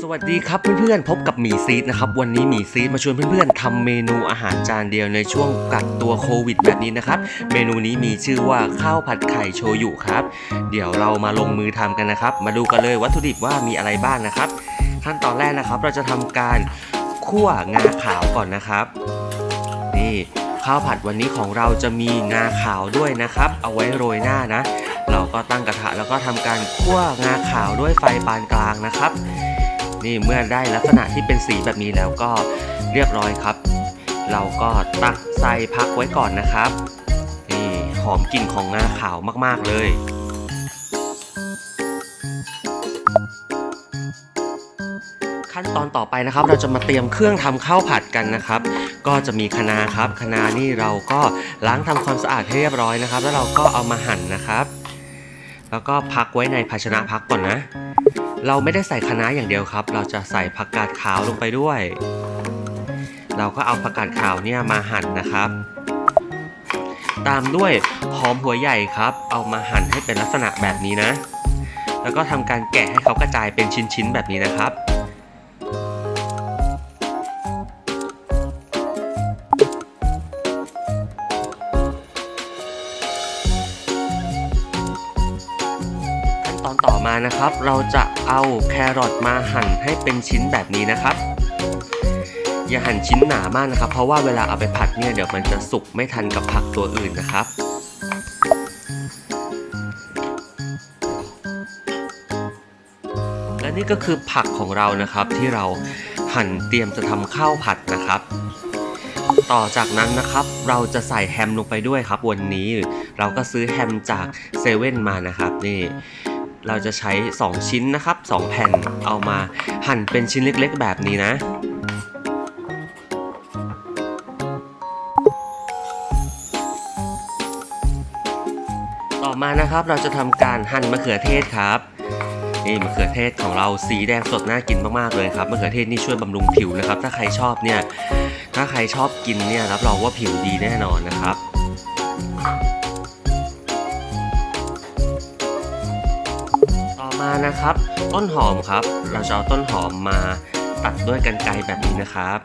สวัสดีครับเพื่อนๆ พบกับหมีซีดนะครับ วันนี้หมีซีดมาชวนเพื่อนๆทำเมนูอาหารจานเดียวในช่วงกักตัวโควิดแบบนี้นะครับ เมนูนี้มีชื่อว่าข้าวผัดไข่โชยุครับ เดี๋ยวเรามาลงมือทำกันนะครับ มาดูกันเลยวัตถุดิบว่ามีอะไรบ้างนะครับ ขั้นตอนแรกนะครับ เราจะทำการคั่วงาขาวก่อนนะครับ นี่ข้าวผัดวันนี้ของเราจะมีงาขาวด้วยนะครับ เอาไว้โรยหน้านะ เราก็ตั้งกระทะแล้วก็ทำการคั่วงาขาวด้วยไฟปานกลางนะครับ นี่เมื่อได้ลักษณะที่เป็นสีแบบนี้แล้วก็เรียบร้อยครับ เราก็ตักใส่พักไว้ก่อนนะครับนี่หอมกลิ่นของงาขาวมากๆเลยขั้นตอนต่อไปนะครับเราจะมาเตรียมเครื่องทำข้าวผัดกันนะครับ ก็จะมีคะน้าครับคะน้านี่เราก็ล้างทำความสะอาดให้เรียบร้อยนะครับ แล้วเราก็เอามาหั่นนะครับ แล้วก็พักไว้ในภาชนะพักก่อนนะ เราไม่ได้ใส่คะน้าอย่างเดียวครับ เราจะใส่ผักกาดขาวลงไปด้วย เราก็เอาผักกาดขาวเนี่ยมาหั่นนะครับ ตามด้วยหอมหัวใหญ่ครับ เอามาหั่นให้เป็นลักษณะแบบนี้นะ แล้วก็ทำการแกะให้เขากระจายเป็นชิ้นๆแบบนี้นะครับ มานะครับ เราจะเอาแครอทมาหั่นให้เป็นชิ้นแบบนี้นะครับ อย่าหั่นชิ้นหนามากนะครับ เพราะว่าเวลาเอาไปผัดเนี่ยเดี๋ยวมันจะสุกไม่ทันกับผักตัวอื่นนะครับและนี่ก็คือผักของเรานะครับที่เราหั่นเตรียมจะทำข้าวผัดนะครับ ต่อจากนั้นนะครับ เราจะใส่แฮมลงไปด้วยครับ วันนี้เราก็ซื้อแฮมจากเซเว่นมานะครับนี่ เราจะใช้ 2 ชิ้นนะครับ 2 แผ่นเอามาหั่นเป็นชิ้นเล็กๆ แบบนี้นะต่อมานะครับเราจะทำการหั่นมะเขือเทศครับนี่มะเขือเทศของเราสีแดงสดน่ากินมากๆเลยครับมะเขือเทศนี่ช่วยบำรุงผิวนะครับ ถ้าใครชอบเนี่ยถ้าใครชอบกินเนี่ยรับรองว่าผิวดีแน่นอนนะครับ มานะครับ ต้นหอมครับ เราจะเอาต้นหอมมาตัดด้วยกันไกรแบบนี้นะครับ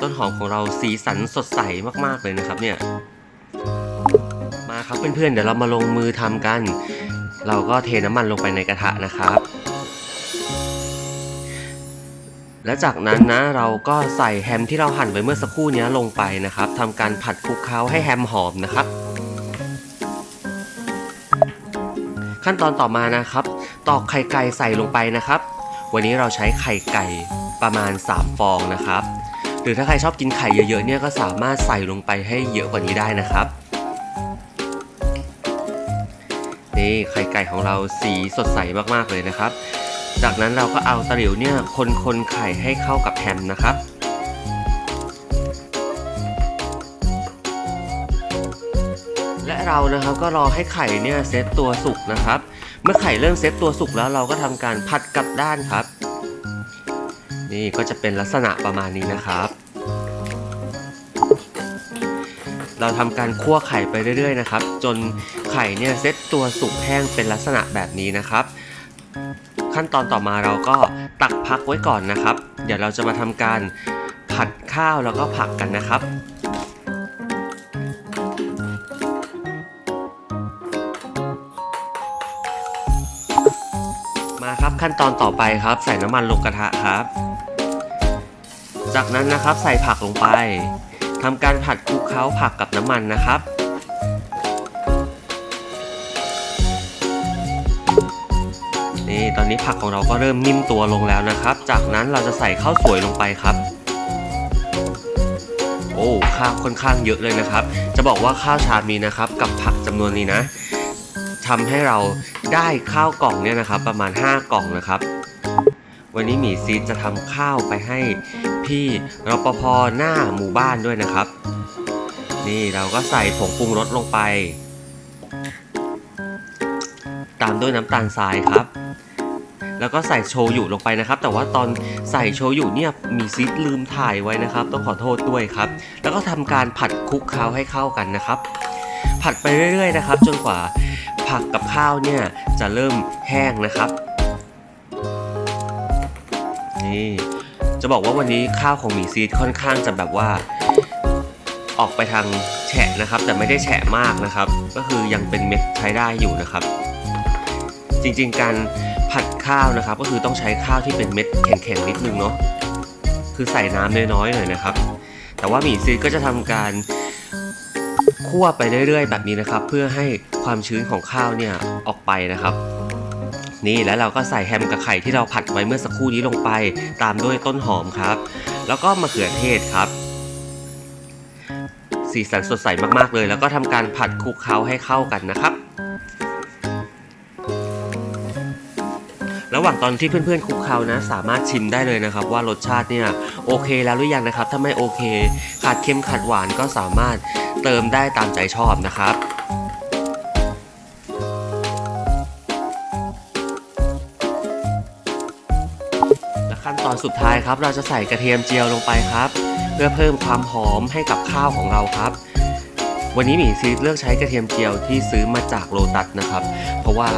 ต้นหอมของเราสีสันสดใสมากๆเลยนะครับเนี่ยมาครับเพื่อนๆเดี๋ยวเรามาลงมือทำกัน เราก็เทน้ำมันลงไปในกระทะนะครับและจากนั้นนะเราก็ใส่แฮมที่เราหั่นไว้เมื่อสักครู่นี้ลงไปนะครับทำการผัดคลุกเคล้าให้แฮมหอมนะครับ ขั้นตอนต่อมานะครับ ตอกไข่ไก่ใส่ลงไปนะครับ วันนี้เราใช้ไข่ไก่ประมาณ 3 ฟองนะครับ หรือถ้าใครชอบกินไข่เยอะๆเนี่ยก็สามารถใส่ลงไปให้เยอะกว่านี้ได้นะครับนี่ไข่ไก่ของเราสีสดใสมากๆเลยนะครับ จากนั้นเราก็เอาตะหลิวเนี่ยคนๆไข่ให้เข้ากับแฮมนะครับ เรานะครับก็รอให้ไข่เนี่ยเซตตัวสุกนะครับ เมื่อไข่เริ่มเซตตัวสุกแล้วเราก็ทำการผัดกลับด้านครับ นี่ก็จะเป็นลักษณะประมาณนี้นะครับ เราทำการคั่วไข่ไปเรื่อยๆนะครับ จนไข่เนี่ยเซตตัวสุกแห้งเป็นลักษณะแบบนี้นะครับ ขั้นตอนต่อมาเราก็ตักพักไว้ก่อนนะครับ เดี๋ยวเราจะมาทำการผัดข้าวแล้วก็ผักกันนะครับ ขั้นตอนต่อไปครับ ใส่น้ำมันลงกระทะครับ จากนั้นนะครับใส่ผักลงไปทำการผัดคลุกเคล้าผักกับน้ำมันนะครับ นี่ตอนนี้ผักของเราก็เริ่มนิ่มตัวลงแล้วนะครับ จากนั้นเราจะใส่ข้าวสวยลงไปครับโอ้ข้าวค่อนข้างเยอะเลยนะครับ จะบอกว่าข้าวชามนี้นะครับ กับผักจำนวนนี้นะ ทำให้เราได้ข้าวกล่องเนี่ยนะครับประมาณ 5 กล่องนะครับ วันนี้หมีซีดจะทำข้าวไปให้พี่รปภหน้าหมู่บ้านด้วยนะครับ นี่เราก็ใส่ผงปรุงรสลงไป ตามด้วยน้ำตาลทรายครับแล้วก็ใส่โชยุลงไปนะครับ แต่ว่าตอนใส่โชยุเนี่ยมีซีดลืมถ่ายไว้นะครับ ต้องขอโทษด้วยครับ แล้วก็ทำการผัดคลุกเคล้าให้เข้ากันนะครับ ผัดไปเรื่อยๆนะครับ จนกว่าผักกกับข้าวเนี่ยจะเริ่มแห้งนะครับ นี่จะบอกว่าวันนี้ข้าวของหมีซีดค่อนข้างจะแบบว่า ออกไปทางแฉะนะครับ แต่ไม่ได้แฉะมากนะครับ ก็คือยังเป็นเม็ดใช้ได้อยู่นะครับ จริงๆการผัดข้าวนะครับ ก็คือต้องใช้ข้าวที่เป็นเม็ดแข็งๆนิดนึงเนาะคือใส่น้ำน้อยๆหน่อยนะครับ แต่ว่าหมี่ซีดก็จะทำการ คั่วไปเรื่อยๆ แบบนี้นะครับ เพื่อให้ความชื้นของข้าวเนี่ยออกไปนะครับนี่แล้วเราก็ใส่แฮมกับไข่ที่เราผัดไว้เมื่อสักครู่นี้ลงไป ตามด้วยต้นหอมครับ แล้วก็มะเขือเทศครับ สีสันสดใสมากๆเลย แล้วก็ทำการผัดคลุกเคล้าให้เข้ากันนะครับ หว่างตอนที่เพื่อนๆคลุกเคล้านะ สามารถชิมได้เลยนะครับ ว่ารสชาติเนี่ยโอเคแล้วหรือยังนะครับ ถ้าไม่โอเค ขาดเค็มขาดหวานก็สามารถเติมได้ตามใจชอบนะครับและขั้นตอนสุดท้ายครับ เราจะใส่กระเทียมเจียวลงไปครับ เพื่อเพิ่มความหอมให้กับข้าวของเราครับ วันนี้หมีซีเลือกใช้กระเทียมเจียวที่ซื้อมาจากโลตัสนะครับ เพราะว่า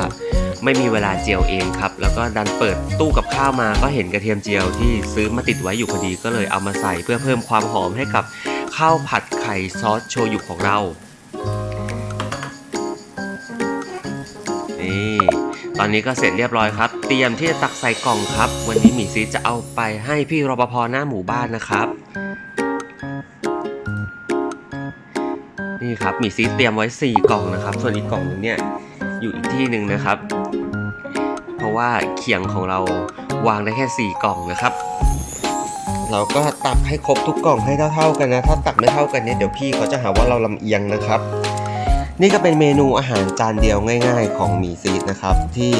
ไม่มีเวลาเจียวเองครับ แล้วก็ดันเปิดตู้กับข้าวมาก็เห็นกระเทียมเจียวที่ซื้อมาติดไว้อยู่พอดีก็เลยเอามาใส่เพื่อเพิ่มความหอมให้กับข้าวผัดไข่ซอสโชยุของเรานี่ตอนนี้ก็เสร็จเรียบร้อยครับ เตรียมที่จะตักใส่กล่องครับ วันนี้หมีซีจะเอาไปให้พี่รปภหน้าหมู่บ้านนะครับนี่ครับมีซีเตรียมไว้ 4 กล่องนะครับ ส่วนอีกกล่องหนึงเนี่ยอยู่อีกที่หนึ่งนะครับ ว่าเขียงของเราวางได้แค่ 4 กล่องนะครับ เราก็ตักให้ครบทุกกล่องให้เท่าๆกันนะ ถ้าตักไม่เท่ากันเนี่ยเดี๋ยวพี่เขาจะหาว่าเราลำเอียงนะครับ นี่ก็เป็นเมนูอาหารจานเดียวง่าย ๆ ของหมีซีดนะครับที่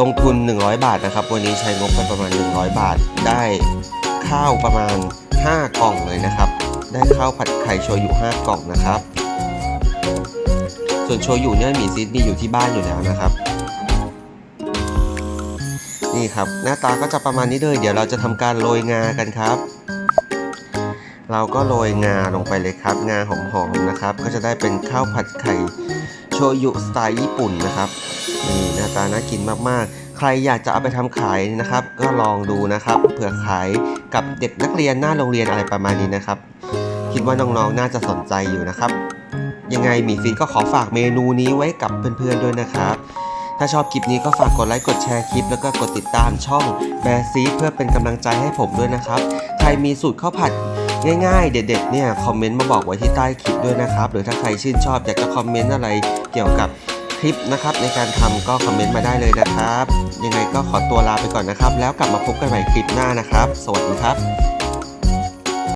ลงทุน 100 บาทนะครับ วันนี้ใช้งบไปประมาณ 100 บาท ได้ข้าวประมาณ 5 กล่องเลยนะครับ ได้ข้าวผัดไข่โชยุ 5 กล่องนะครับ ส่วนโชยุเนี่ยหมีซีดมีอยู่ที่บ้านอยู่แล้วนะครับ นี่ครับ หน้าตาก็จะประมาณนี้เลย เดี๋ยวเราจะทำการโรยงากันครับ เราก็โรยงาลงไปเลยครับ งาหอมๆนะครับ ก็จะได้เป็นข้าวผัดไข่โชยุสไตล์ญี่ปุ่นนะครับนี่หน้าตาน่ากินมากๆ ใครอยากจะเอาไปทำขายนะครับ ก็ลองดูนะครับ เผื่อขายกับเด็กนักเรียนหน้าโรงเรียนอะไรประมาณนี้นะครับ คิดว่าน้องๆน่าจะสนใจอยู่นะครับ ยังไงหมีฟินก็ขอฝากเมนูนี้ไว้กับเพื่อนๆด้วยนะครับ ถ้าชอบคลิปนี้ก็ฝากกดไลค์กดแชร์คลิป แล้วก็กดติดตามช่องแบซีเพื่อเป็นกำลังใจให้ผมด้วยนะครับ ใครมีสูตรข้าวผัดง่ายๆ เด็ดๆเนี่ยคอมเมนต์มาบอกไว้ที่ใต้คลิปด้วยนะครับ หรือถ้าใครชื่นชอบอยากจะคอมเมนต์อะไรเกี่ยวกับคลิปนะครับในการทำก็คอมเมนต์มาได้เลยนะครับ ยังไงก็ขอตัวลาไปก่อนนะครับ แล้วกลับมาพบกันใหม่คลิปหน้านะครับ สวัสดีครับ